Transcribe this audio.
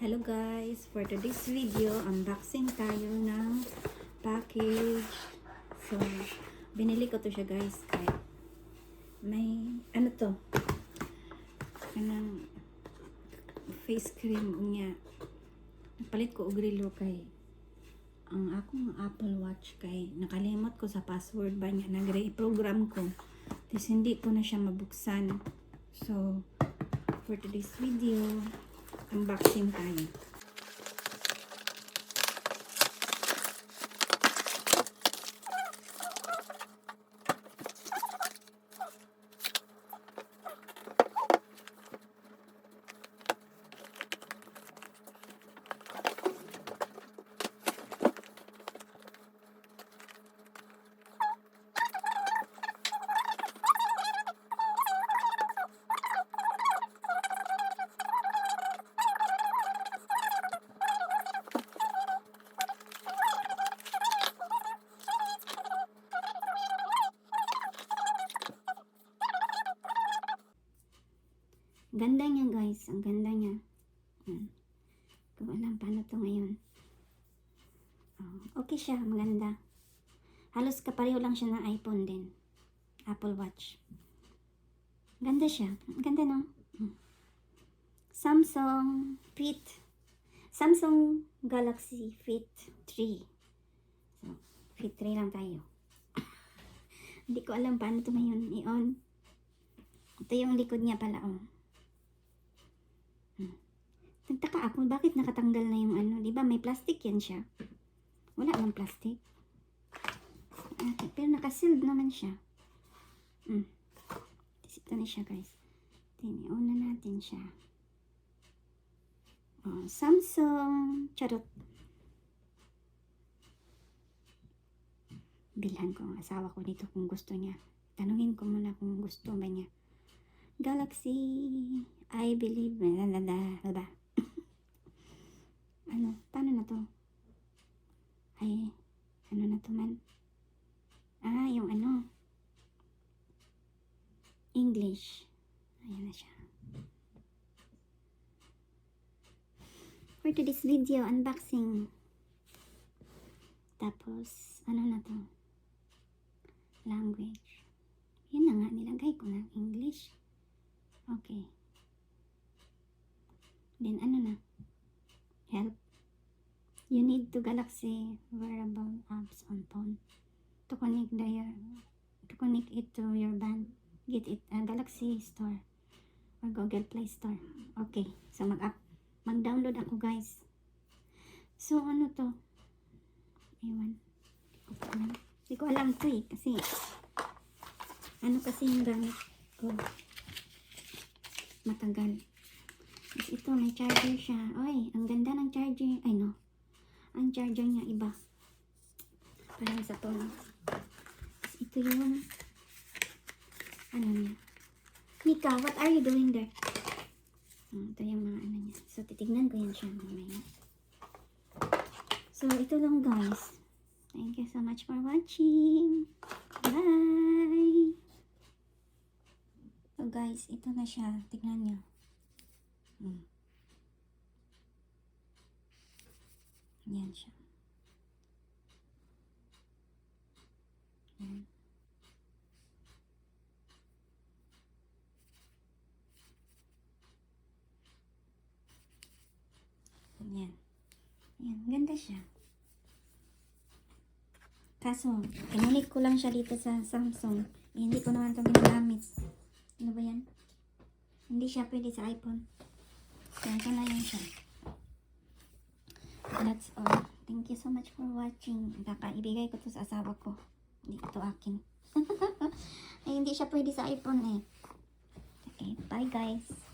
Hello guys, for today's video, unboxing tayo ng package. So, binili ko to siya guys kay may, ano to? Kanang face cream niya. Napalit ko og relo kay ang akong Apple Watch kay nakalimot ko sa password ba niya nagre-program ko. Tapos hindi ko na siya mabuksan. So, for today's video, unboxing tayo. Ganda niya guys, ang ganda niya. Yan. Kung alam paano to ngayon. Oh, okay siya, maganda. Halos kapareho lang siya ng iPhone din. Apple Watch. Ganda siya. Ganda no? Mm. Samsung Fit. Samsung Galaxy Fit 3. So, Fit 3 lang tayo. Hindi ko alam paano to ngayon i-on. Ito yung likod niya pala, oh. Nagtaka ako, bakit nakatanggal na yung ano? Di ba may plastic yan siya? Wala lang plastic. Ah, pero nakasealed naman siya. Tapos ito na siya guys. Tinion na natin siya. Oh, Samsung. Charot. Bilhan ko ang asawa ko dito kung gusto niya. Tanungin ko muna kung gusto ba niya. Galaxy, I believe, lalala, ba? Ano, paano na to? Ay, ano na to man? Ah, yung ano, English. Ayan na siya. For today's video, unboxing. Tapos, ano na to? Language. Yun na nga, nilagay ko ng English. Okay. Then, ano na? To Galaxy wearable apps on phone to connect the your, to connect it to your band. Get it uh, Galaxy Store or Google Play Store. Okay. So mag-up mag-download ako, guys. So ano to? Ewan. Hindi ko alam. Hindi ko alam to eh kasi ano kasi yung gamit ko matagal. Ito, may charger siya. Oy, ang ganda ng charger. Ay, no. Ang charger niya iba. Parang sa. Tapos ito yung ano niya. Mika, what are you doing there? Hmm, ito yung mga ano niya. So, titignan ko yan siya mamaya. So, ito lang guys. Thank you so much for watching. Bye! So guys, ito na siya. Tignan niyo. Hmm. Yan siya. Yan. Ganda siya. Kaso, kinunik ko lang siya dito sa Samsung. Eh, hindi ko naman ito ginagamit. Ano ba yan? Hindi siya pwede sa iPhone. Kaya ito na yan siya. That's all. Thank you so much for watching. Kakaibigay ko to sa asawa ko. Hindi ito akin. Ay, hindi siya pwede sa iPhone eh. Okay, bye guys.